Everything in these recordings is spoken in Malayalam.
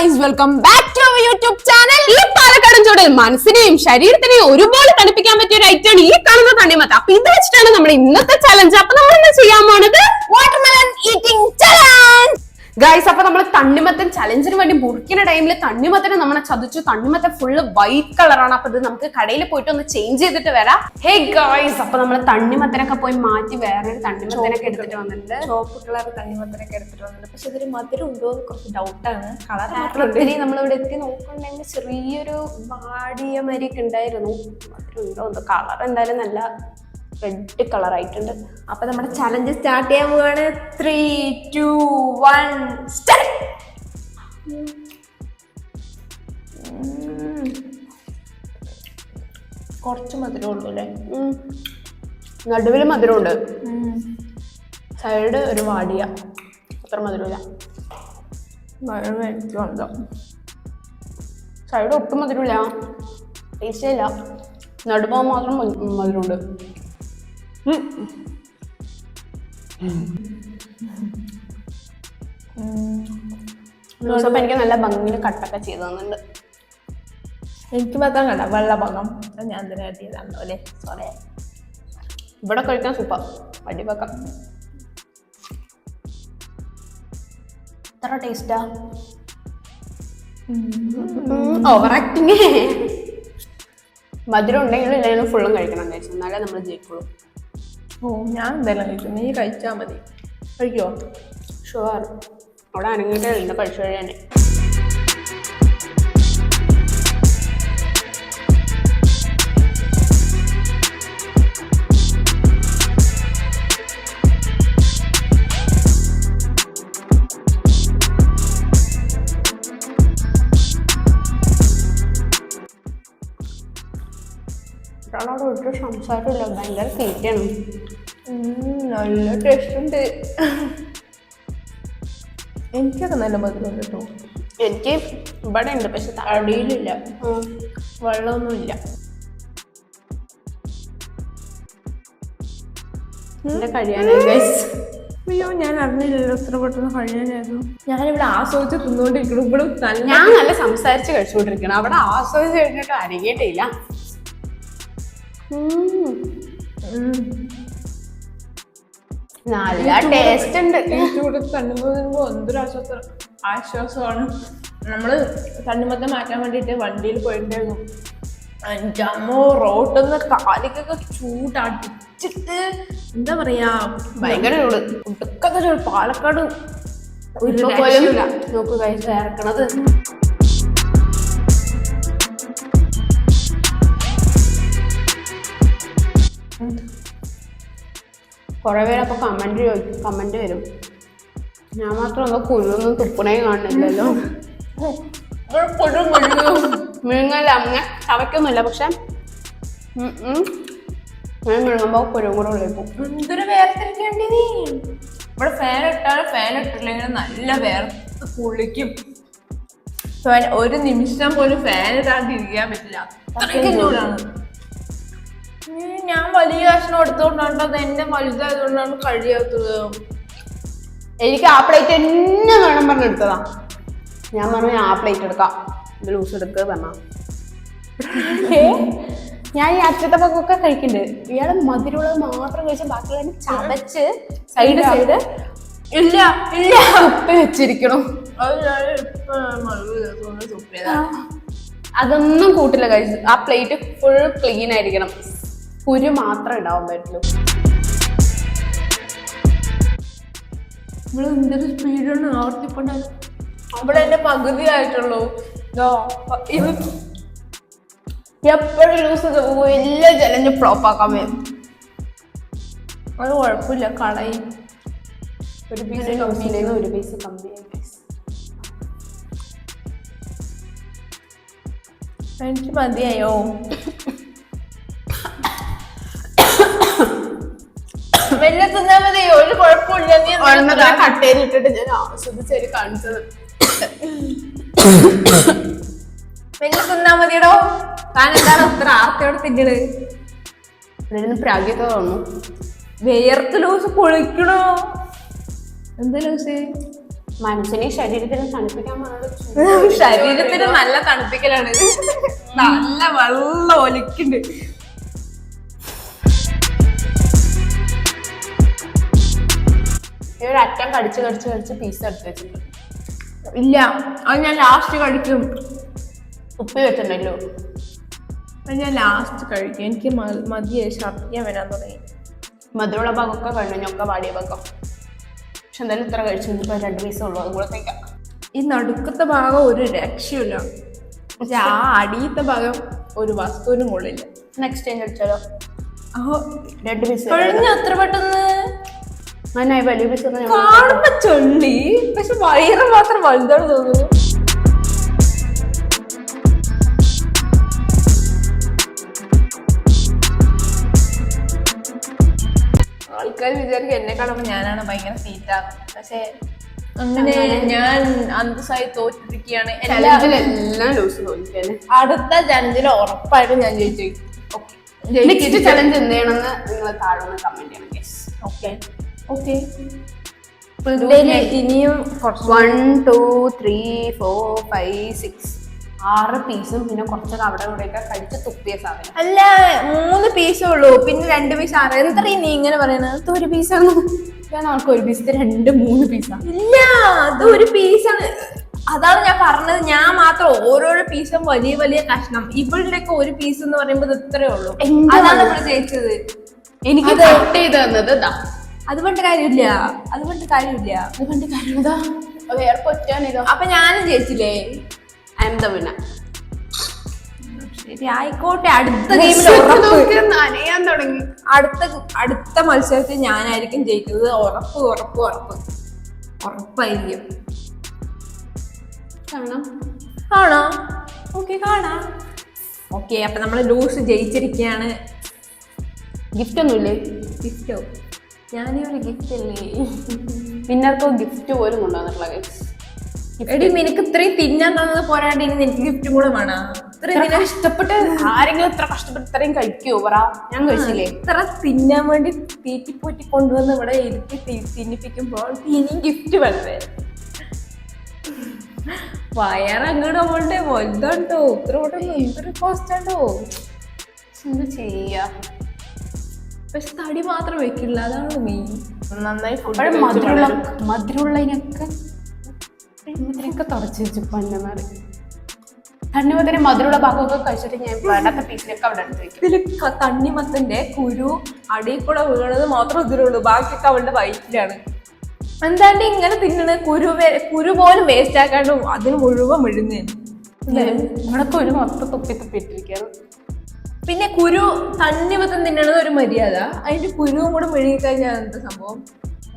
Guys welcome back to YouTube channel ഈ പാലക്കാടൻ ചൂടിൽ മനസ്സിനെയും ശരീരത്തിനെയും ഒരുപോലെ തണുപ്പിക്കാൻ പറ്റിയ ഒരു ഐറ്റമാണ് ഈ കാണുന്ന തണ്ണിമത്ത അപ്പൊ ഇത് വെച്ചിട്ടാണ് നമ്മൾ ഇന്നത്തെ ചലഞ്ച് അപ്പൊ നമ്മൾ ഇന്ന് ചെയ്യാൻ പോണത്? വാട്ടർമെലൺ ഈറ്റിംഗ് ചലഞ്ച് ഗൈസ് അപ്പൊ നമ്മൾ തണ്ണിമത്തൻ ചലഞ്ചിന് വേണ്ടി മുറിക്കുന്ന ടൈമിൽ തണ്ണിമത്തനെ നമ്മളെ ചതിച്ചു. തണ്ണിമത്തൻ ഫുള്ള് വൈറ്റ് കളറാണ് അപ്പൊ ഇത് നമുക്ക് കടയിൽ പോയിട്ട് ഒന്ന് ചേഞ്ച് ചെയ്തിട്ട് വരാം. ഹേ ഗൈസ് അപ്പൊ നമ്മൾ തണ്ണിമത്തനൊക്കെ പോയി മാറ്റി വേറൊരു തണ്ണിമത്തനൊക്കെ എടുത്തിട്ട് വന്നിട്ടുണ്ട്. ചോപ്പ് കളർ തണ്ണിമത്തനൊക്കെ എടുത്തിട്ട് വന്നിട്ടുണ്ട്. പക്ഷെ ഇതൊരു മധുരം ഉണ്ടോ എന്ന് കുറച്ച് ഡൗട്ടാണ് കളർ കേരളത്തിൽ നമ്മളിവിടെ എത്തി നോക്കുന്നുണ്ടെങ്കിൽ ചെറിയൊരു വാടിയ മരിയൊക്കെ ഉണ്ടായിരുന്നു. ഉണ്ടോ എന്തോ കളർ എന്തായാലും നല്ല റെഡ് കളർ ആയിട്ടുണ്ട് അപ്പൊ നമ്മുടെ ചലഞ്ച് സ്റ്റാർട്ട് ചെയ്യാൻ പോവാണ്. ത്രീ ടു വൺ സ്റ്റാർട്ട് കുറച്ച് മധുരമുള്ളൂ അല്ലേ? നടുവിൽ മധുരമുണ്ട്. സൈഡ് ഒരു വാടിയ. അത്ര മധുരമില്ല. സൈഡ് ഒട്ടും മധുരമില്ല. ടേസ്റ്റേ ഇല്ല. നടുഭാഗം മാത്രം മധുരമുണ്ട്. എനിക്ക് നല്ല ഭംഗിയിൽ കട്ടൊക്കെ ചെയ്തു എനിക്ക് മാത്രം കണ്ട വെള്ള ഞാൻ തന്നെ കട്ടിയതാണോ അല്ലേ സോറി ഇവിടെ കഴിക്കാൻ സൂപ്പർ അടിവെക്കാം എത്ര ടേസ്റ്റാ ഓവർ ആക്ടിങ് മധുരം ഉണ്ടെങ്കിലും ഇല്ലെങ്കിലും ഫുള്ളും കഴിക്കണം എന്നാലേ നമ്മൾ ജയിക്കുള്ളൂ ഓ ഞാൻ എന്തായാലും കഴിക്കും നീ കഴിച്ചാൽ മതി. കഴിക്കുമോ ഷുവർ. അവിടെ അനങ്ങിട്ട് എന്നെ കഴിച്ചു കഴിയാനേ ഒരാളോട് ഒരു സംസാരമില്ല. ഭയങ്കര തീറ്റയാണ് നല്ല ടേസ്റ്റ് ഉണ്ട്. എനിക്കൊക്കെ നല്ല മധുരം കേട്ടോ. എനിക്ക് ഇവിടെ ഉണ്ട് പക്ഷെ തടിയിലില്ല. വെള്ളമൊന്നുമില്ല. എന്റെ കഴിയാനായി അയ്യോ ഞാൻ അറിഞ്ഞില്ലല്ലോ എത്ര പെട്ടെന്ന് കഴിയാനായിരുന്നു ഞാനിവിടെ ആസ്വദിച്ച് തിന്നുകൊണ്ടിരിക്കണം ഇവിടെ നല്ല ഞാൻ നല്ല സംസാരിച്ച് കഴിച്ചുകൊണ്ടിരിക്കണം അവിടെ ആസ്വദിച്ച് കഴിഞ്ഞിട്ട് അരങ്ങിയിട്ടില്ല. നല്ല ടേസ്റ്റ് ഉണ്ട്. എനിക്കിവിടെ തണ്ണിമത്തനുമ്പോ എന്തൊരു ആശ്വാസം ആശ്വാസമാണ്. നമ്മൾ തണ്ണിമത്തം മാറ്റാൻ വേണ്ടിയിട്ട് വണ്ടിയിൽ പോയിട്ടുണ്ടായിരുന്നു. അഞ്ചാമോ റോട്ടിന്ന് കാലിക്കൊക്കെ ചൂടടിച്ചിട്ട് എന്താ പറയാ ഭയങ്കര ചൂട്. ഒടുക്കത്തെ ചൂട് പാലക്കാട് ഒരു പോലും നോക്ക് കഴിച്ച് ഇറക്കണത്. കുറെ പേര് അപ്പൊ കമന്റ് കമന്റ് വരും. ഞാൻ മാത്രം എന്തോ കുരുവൊന്നും തുപ്പണേ കാണുന്നില്ലല്ലോ മിഴുങ്ങല്ല അങ്ങനെ ചവയ്ക്കൊന്നുമില്ല പക്ഷെ. ഞാൻ മിഴുങ്ങുമ്പോ കുരുവും കൂടെ ഉള്ളിൽ പോകും. എന്തൊരു വേർതിരിക്കേണ്ടി നീ? ഇവിടെ ഫാൻ ഇട്ടാലും ഫാൻ ഇട്ടില്ലെങ്കിൽ നല്ല വേർത്ത് കുളിക്കും ഒരു നിമിഷം പോലും ഫാൻ ഇടാണ്ടിരിക്കാൻ പറ്റില്ല. അത്രയ്ക്ക് ചൂടാണ്. നീ ഞാൻ വലിയ കഷ്ണം എടുത്തോണ്ടാണ് അത് എന്റെ വലുതായതുകൊണ്ടാണ് കഴിയാത്തത്. എനിക്ക് ആ പ്ലേറ്റ് എന്നെ വേണം പറഞ്ഞെടുത്തതാ ഞാൻ പറഞ്ഞു ആ പ്ലേറ്റ് എടുക്കാം. ഇത് ലൂസ് എടുക്കുക പറഞ്ഞാ. ഞാൻ ഈ അറ്റത്തെ പക്കൊക്കെ കഴിക്കുന്നുണ്ട് ഇയാൾ മധുരമുള്ളത് മാത്രം കഴിച്ച് ബാക്കിയുള്ള ചതച്ച് സൈഡ് സൈഡ് ഇല്ല. ഇല്ല. ഉപ്പ് വെച്ചിരിക്കണം. അതൊന്നും കൂട്ടില്ല കഴിച്ചു ആ പ്ലേറ്റ് ഫുൾ ക്ലീൻ ആയിരിക്കണം. കുരു മാത്രമേ ഉണ്ടാവാൻ പറ്റുള്ളൂ. ഇവിടെ എന്തൊരു സ്പീഡാണ് ആവർത്തിപ്പുണ്ടായത്. അവിടെ എന്റെ പകുതി ആയിട്ടുള്ളൂ. ദോ, ഇത് എപ്പോഴും ലൂസ് വലിയ ചലഞ്ച് ഫ്ലോപ്പ് ആക്കാൻ വരും. അത് കുഴപ്പമില്ല കളയും. ഒരു പീസ് ലൂസിലേക്ക് ഒരു പീസ് guys. എനിക്ക് മതിയായോ? വലിയ തിന്നാ മതി. ഒരു കുഴപ്പമില്ല. നീ എന്തിനാ ഒരെണ്ണത്തിനെ കട്ട് ചെയ്തിട്ടിട്ട് ഞാൻ ആസ്വദിച്ചൊരു കാണിച്ചത് വലിയ തിന്നാ മതിയടോ. താൻ എന്താണ് അത്ര ആർത്തിയോടെ തിന്നത് അതിന് പ്രാഗ്യത തോന്നുന്നു. വേർത്ത് ലൂസ് പൊളിക്കണോ? എന്താ ലൂസ്? മനസ്സിനെ ശരീരത്തിന് തണുപ്പിക്കാൻ ശരീരത്തിന് നല്ല തണുപ്പിക്കലാണ്. നല്ല വെള്ളം ഒലിക്കുന്നുണ്ട് അറ്റം കടിച്ച് കടിച്ച് കടിച്ച് പീസ് എടുത്ത് വെച്ചിട്ടുണ്ട് ഇല്ല അത് ഞാൻ ലാസ്റ്റ് കഴിക്കും ഉപ്പി വെച്ചിട്ടുണ്ടല്ലോ. അത് ഞാൻ ലാസ്റ്റ് കഴിക്കും. എനിക്ക് മതിയെ മതിയായി ഛർദിക്കാൻ വരാൻ തുടങ്ങി. മധുരമുള്ള ഭാഗമൊക്കെ കഴിഞ്ഞു ഞൊക്കെ വാടിയ ഭാഗം പക്ഷെ എന്തായാലും ഇത്ര കഴിച്ചു ഇപ്പൊ രണ്ട് പീസേ ഉള്ളൂ അതും കൂടെ കഴിക്കാം. ഈ നടുക്കത്തെ ഭാഗം ഒരു രക്ഷയില്ല. പക്ഷെ ആ അടിയത്തെ ഭാഗം ഒരു വസ്തുവിനും കൊള്ളില്ല നെക്സ്റ്റ് ടൈം കഴിച്ചാലോ? അഹോ രണ്ട് പീസ് കഴിഞ്ഞ അത്ര പെട്ടെന്ന്? അങ്ങനെ വലിയ പീസ് കാണുമ്പോ ചൊള്ളി. പക്ഷെ വയറ് മാത്രം വലുതാണ് തോന്നുന്നു. ആൾക്കാർ വിചാരിക്കും എന്നെ കാണുമ്പോ ഞാനാണ് ഭയങ്കര സീറ്റാണ് പക്ഷെ അങ്ങനെ ഞാൻ അന്തസ്സായി തോറ്റിരിക്കുകയാണ്. എല്ലാ ലൂസ് തോന്നിക്കാന് അടുത്ത ചലഞ്ചിൽ ഉറപ്പായിട്ടും ഞാൻ ജയിച്ചു. നെക്സ്റ്റ് ചലഞ്ച് എന്ത് ചെയ്യണമെന്ന് നിങ്ങൾ താഴെ കമന്റ് ചെയ്യണം ഓക്കെ. ഓക്കെ ഇനിയും one two three four five six ആറ് പീസും പിന്നെ കുറച്ചൊക്കെ അവിടെ ഇവിടെയൊക്കെ കഴിച്ച് തുപ്പിയ സാധനം. അല്ല മൂന്ന് പീസേ ഉള്ളൂ. പിന്നെ രണ്ട് പീസ് ആറ് എന്തറിയ നീ ഇങ്ങനെ പറയണത് ഒരു പീസാണ് ഞാൻ നമുക്ക് ഒരു പീസിന്റെ രണ്ട് മൂന്ന് പീസാണ് ഇല്ല അത് ഒരു പീസാണ് അതാണ് ഞാൻ പറഞ്ഞത്. ഞാൻ മാത്രം ഓരോരോ പീസും വലിയ വലിയ കഷ്ണം. ഇവളുടെയൊക്കെ ഒരു പീസ് എന്ന് പറയുമ്പോൾ ഇത് ഇത്രേ ഉള്ളൂ. അതാണ് ഇവിടെ ജയിച്ചത്. എനിക്ക് കട്ട് ചെയ്ത് തന്നത് ഇതാ അത് പറഞ്ഞ കാര്യമില്ല. അതുകൊണ്ട് കാര്യമില്ല. അതുകൊണ്ട് കണ്ട് കാര്യം ഇതാ വേറെ പൊറ്റാനിതോ അപ്പൊ ഞാനും ജയിച്ചില്ലേ? ഐ എം ദ വിന്നർ ശരി ആയിക്കോട്ടെ. അടുത്ത ഗെയിമിൽ നനയാൻ തുടങ്ങി. അടുത്ത അടുത്ത മത്സരത്തിൽ ഞാനായിരിക്കും ജയിക്കുന്നത്. ഉറപ്പ് ഉറപ്പ് ഉറപ്പ്. ഉറപ്പായിരിക്കും. കാണാം. കാണാം. ഓക്കെ കാണാം. ഓക്കെ അപ്പൊ നമ്മൾ ലൂസ് ജയിച്ചിരിക്കുകയാണ് ഗിഫ്റ്റ് ഒന്നുമില്ലേ? ഗിഫ്റ്റോ ഞാനീ ഒരു ഗിഫ്റ്റ് അല്ലേ വിന്നർക്ക് ഗിഫ്റ്റ് പോലും കൊണ്ടുവന്നിട്ടുള്ള guys. എടി നിനക്ക് ഇത്രയും തിന്നാൻ തന്നത് പോരാണ്ട് ഇനി നിനക്ക് ഗിഫ്റ്റും കൂടെ വേണോ? ഇത്രയും ഇത്ര കഷ്ടപ്പെട്ട് ആരെങ്കിലും ഇത്ര കഷ്ടപ്പെട്ട് ഇത്രയും കഴിക്കുമോ പറ ഞാൻ കഴിച്ചില്ലേ? ഇത്ര തിന്നാൻ വേണ്ടി തീറ്റിപ്പോറ്റി കൊണ്ടുവന്ന് ഇവിടെ ഇരുത്തി തിന്നിപ്പിക്കുമ്പോൾ ഇനിയും ഗിഫ്റ്റ് വേണ്ടേ? വയറങ്ങോട്ട് അവളുടെ വലുതുണ്ടോ? ഇത്ര എന്തൊരു കോസ്റ്റ് ഉണ്ടോ? എന്ത് ചെയ്യാ? പക്ഷെ തടി മാത്രം വെക്കില്ല അതാണ് മെയിൻ നന്നായി മധുരമുള്ള മധുരമുള്ളതിനൊക്കെ ഇതിനൊക്കെ തുടച്ച് വെച്ച് പന്നമാറി തണ്ണിമത്തിന് മധുരമുള്ള ഭാഗമൊക്കെ കഴിച്ചിട്ട് ഞാൻ വേണ്ടാത്ത പീസിലൊക്കെ അവിടെ എടുത്ത് വെക്കും. ഇതിൽ ക- തണ്ണിമത്തന്റെ കുരു അടിയിൽ കൂടെ വീണത് മാത്രം ഇതിലുള്ളൂ. ബാക്കിയൊക്കെ അവളുടെ വയറ്റിലാണ്. എന്താണ്ട് ഇങ്ങനെ തിന്നണ? കുരു കുരു പോലും വേസ്റ്റ് ആക്കാണ്ട് അതിന് മുഴുവൻ വിഴുന്നേ ഇവിടൊക്കെ ഒരു മൊത്തം തുപ്പി തുപ്പി ഇട്ടിരിക്കുകയാണ് പിന്നെ കുരു തണ്ണിമത്തം തിന്നണത് ഒരു മര്യാദ. അതിന്റെ കുരുവും കൂടെ മെഴുകി കഴിഞ്ഞാൽ എന്താ സംഭവം?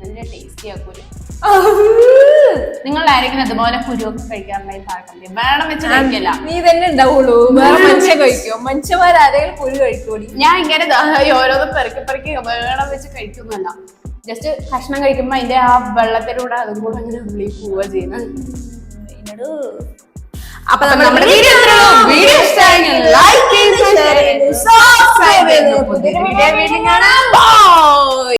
നല്ല ടേസ്റ്റിയാ കുരു. നിങ്ങൾ ആരെങ്കിലും അതുപോലെ കുരുവൊക്കെ കഴിക്കാറുണ്ടായി വേണം വെച്ച് കഴിക്കില്ല. നീ തന്നെ ഉണ്ടാവുള്ളൂ. വേറെ മനുഷ്യൻ കഴിക്കോ? മനുഷ്യന്മാരാരെങ്കിലും കുരു കഴിക്കൂടി ഞാൻ ഇങ്ങനെ ഓരോന്ന് പെറുക്കി പെറുക്കി വേണം വെച്ച് കഴിക്കുന്നല്ല ജസ്റ്റ് കഷ്ണം കഴിക്കുമ്പോ അതിന്റെ ആ വെള്ളത്തിലൂടെ അതും കൂടെ അങ്ങനെ ഉള്ളിൽ പോവുക ചെയ്യുന്നത്. എന്നോട് അപ്പൊ നമ്മുടെ വീഡിയോ വീഡിയോ ഇഷ്ടമായെങ്കിൽ ലൈക്ക് ചെയ്ത് ഷെയർ ചെയ്ത് സബ്സ്ക്രൈബ് ചെയ്ത് പുതിയൊരു വീഡിയോ വീണ്ടും കാണാം ബൈ